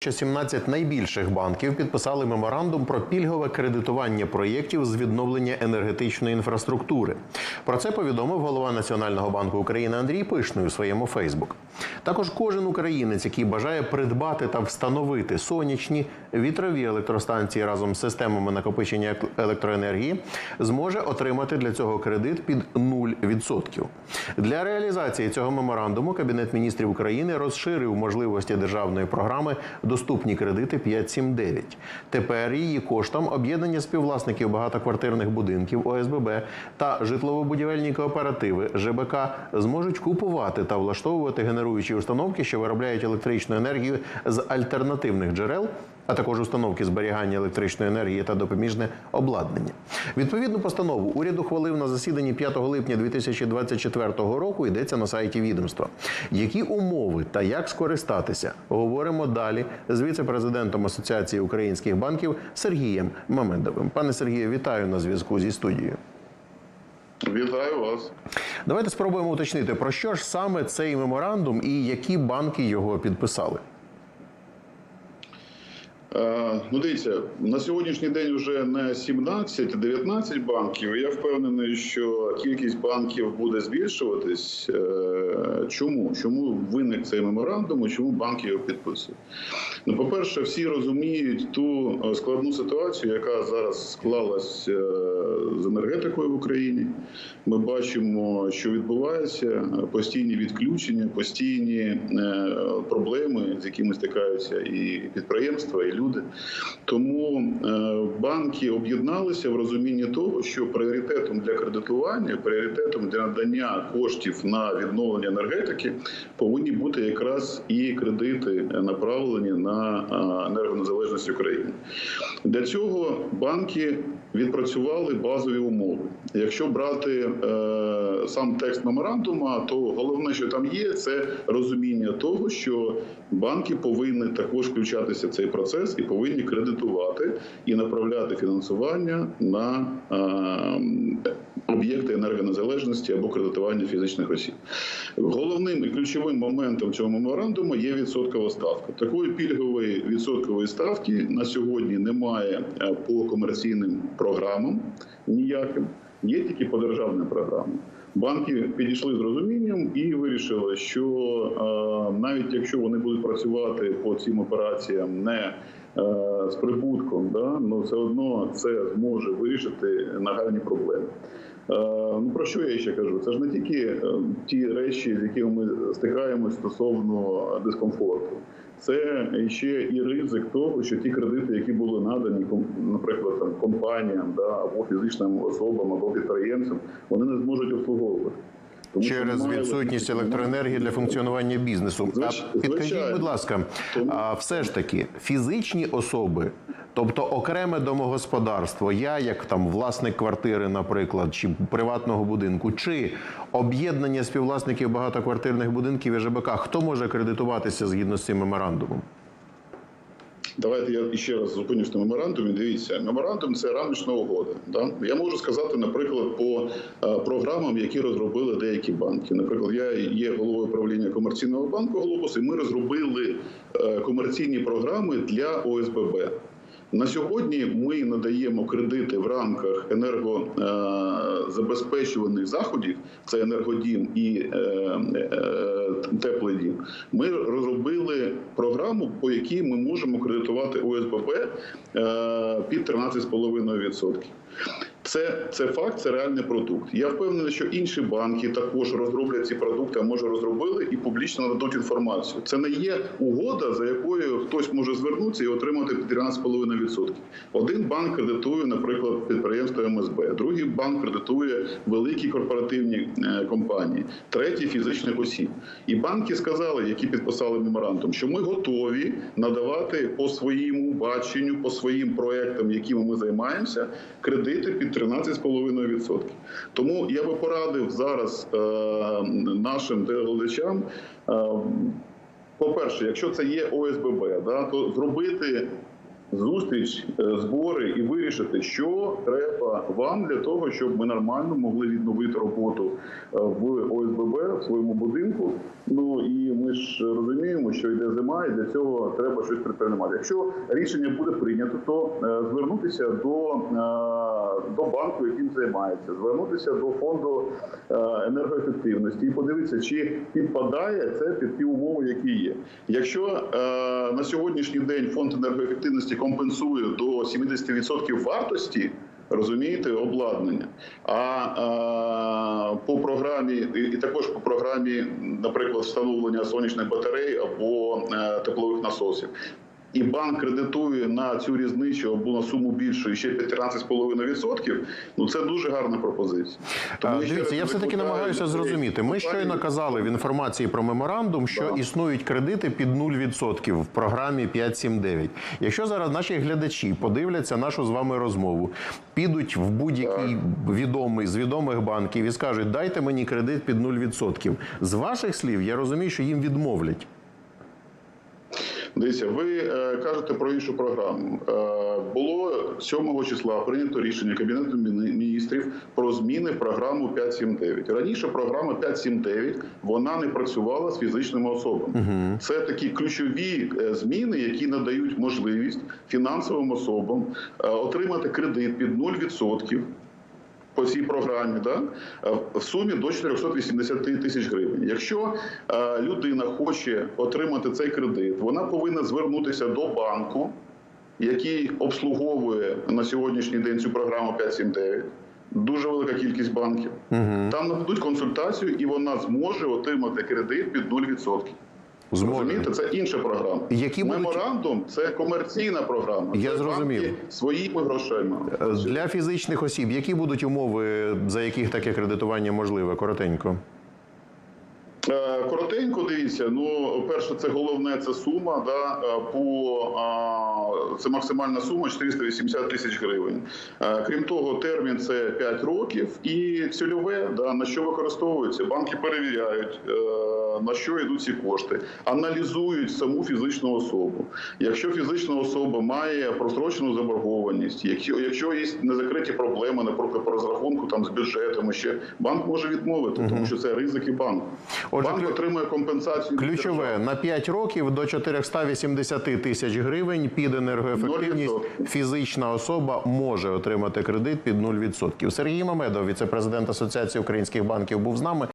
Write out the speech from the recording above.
що 17 найбільших банків підписали меморандум про пільгове кредитування проєктів з відновлення енергетичної інфраструктури. Про це повідомив голова Національного банку України Андрій Пишний у своєму Фейсбук. Також кожен українець, який бажає придбати та встановити сонячні вітрові електростанції разом з системами накопичення електроенергії, зможе отримати для цього кредит під 0%. Для реалізації цього меморандуму Кабінет міністрів України розширив можливості державної програми Доступні кредити 579. Тепер її коштом об'єднання співвласників багатоквартирних будинків ОСББ та житлово-будівельні кооперативи ЖБК зможуть купувати та влаштовувати генеруючі установки, що виробляють електричну енергію з альтернативних джерел а також установки зберігання електричної енергії та допоміжне обладнання. Відповідну постанову уряд ухвалив на засіданні 5 липня 2024 року. Йдеться на сайті відомства. Які умови та як скористатися, говоримо далі з віце-президентом Асоціації українських банків Сергієм Мамедовим. Пане Сергію, вітаю на зв'язку зі студією. Вітаю вас. Давайте спробуємо уточнити про що ж саме цей меморандум і які банки його підписали. Е, ну, дивіться, на сьогоднішній день вже не 17, а 19 банків. Я впевнений, що кількість банків буде збільшуватись. Е, Чому? Чому виник цей меморандум і чому банки його підписують? Ну, по-перше, всі розуміють ту е, складну ситуацію, яка зараз склалась з енергетикою в Україні. Ми бачимо, що відбувається постійні відключення, постійні проблеми, з якими стикаються і підприємства, і люди. Тому е, банки об'єдналися в розумінні того, що пріоритетом для кредитування, пріоритетом для надання коштів на відновлення енергетики повинні бути якраз і кредити е, направлені на е, енергонезалежність України. Для цього банки відпрацювали базові умови. Якщо брати сам текст меморандума, то головне, що там є, це розуміння того, що банки повинні також включатися в цей процес і повинні кредитувати і направляти фінансування на об'єкти енергонезалежності або кредитування фізичних осіб. Головним і ключовим моментом цього меморандуму є відсоткова ставка. Такої пільгової відсоткової ставки на сьогодні немає по комерційним програмам ніяким, є тільки по державним програмам. Банки підійшли з розумінням і вирішили, що е, навіть якщо вони будуть працювати по цим операціям не е, з прибутком, да, ну все одно це зможе вирішити нагальні проблеми. Е, Ну про що я ще кажу? Це ж не тільки ті речі, з якими ми стикаємось стосовно дискомфорту. Це ще і ризик того, що ті кредити, які були надані, наприклад, там компаніям, да або фізичним особам, або підприємцям, вони не зможуть обслуговувати. Тому Через відсутність електроенергії для функціонування бізнесу. Звич- А підкажіть, будь ласка, а все ж таки фізичні особи, тобто окреме домогосподарство, я як там власник квартири, наприклад, чи приватного будинку, чи об'єднання співвласників багатоквартирних будинків і ЖБК, хто може кредитуватися згідно з цим меморандумом? Давайте я ще раз зупинюсь на меморандумі. Дивіться, меморандум це рамочна угода. Да? Я можу сказати, наприклад, по е, програмам, які розробили деякі банки. Наприклад, я є головою правління комерційного банку Глобус, і ми розробили е, комерційні програми для ОСББ. На сьогодні ми надаємо кредити в рамках енергозабезпечуваних заходів, це енергодім і е, е, теплий дім. Ми розробили програму, по якій ми можемо кредитувати ОСББ е, під 13,5%. Це, це факт, це реальний продукт. Я впевнений, що інші банки також розроблять ці продукти, а може розробили і публічно нададуть інформацію. Це не є угода, за якою хтось може звернутися і отримати 13,5%. Один банк кредитує, наприклад, підприємство МСБ, другий банк кредитує великі корпоративні е, компанії, третій фізичних осіб. І банки сказали, які підписали меморандум, що ми готові надавати по своєму баченню, по своїм проектам, якими ми займаємося, кредити під 13,5%. Тому я би порадив зараз е, нашим телеглядачам. Е, по-перше, якщо це є ОСББ, да, то зробити зустріч, е, збори і вирішити, що треба вам для того, щоб ми нормально могли відновити роботу е, в ОСББ в своєму будинку. Ну і ми ж розуміємо, що йде зима, і для цього треба щось предприймати. Якщо рішення буде прийнято, то е, звернутися до, до банку, яким займається, звернутися до фонду енергоефективності і подивитися, чи підпадає це під ті умови, які є. Якщо на сьогоднішній день фонд енергоефективності компенсує до 70% вартості. Розумієте, обладнання. А, а по програмі, і, і також по програмі, наприклад, встановлення сонячних батарей або а, теплових насосів. І банк кредитує на цю різницю або на суму більшу ще 13,5%, ну це дуже гарна пропозиція. А, Дивіться, раз я все таки намагаюся зрозуміти. Ми щойно казали в інформації про меморандум, що Так. існують кредити під 0% в програмі 5.7.9. Якщо зараз наші глядачі подивляться нашу з вами розмову, підуть в будь-який відомий з відомих банків і скажуть, дайте мені кредит під 0%. З ваших слів я розумію, що їм відмовлять. Дивіться, ви е, кажете про іншу програму. Е, було 7 числа прийнято рішення Кабінету Міні- міністрів про зміни в програму 5.7.9. Раніше програма 5.7.9 вона не працювала з фізичними особами. Це такі ключові е, зміни, які надають можливість фінансовим особам отримати кредит під 0% по цій програмі, да, е, в сумі до 480 тисяч гривень. Якщо е, людина хоче отримати цей кредит, вона повинна звернутися до банку, який обслуговує на сьогоднішній день цю програму 579. Дуже велика кількість банків. Там нададуть консультацію, і вона зможе отримати кредит під 0%. Розумієте, це інша програма. Які будуть- це комерційна програма. Я Це зрозумів. своїми грошима. Для фізичних осіб, які будуть умови, за яких таке кредитування можливе? Коротенько. Е, Коротенько дивіться. Ну, перше, це головне, це сума. Да, е, по а, це максимальна сума 480 тисяч гривень. Е, Крім того, термін це 5 років і цільове, да, на що використовується. Банки перевіряють, е, на що йдуть ці кошти, аналізують саму фізичну особу. Якщо фізична особа має прострочену заборгованість, якщо, якщо є незакриті проблеми, наприклад, по розрахунку там з бюджетом, ще банк може відмовити, тому що це ризики банку. Отже, Банк отримує компенсацію. Ключове на 5 років до 480 тисяч гривень під енергоефективність 0%. фізична особа може отримати кредит під 0%. Сергій Мамедов, віце-президент Асоціації українських банків, був з нами.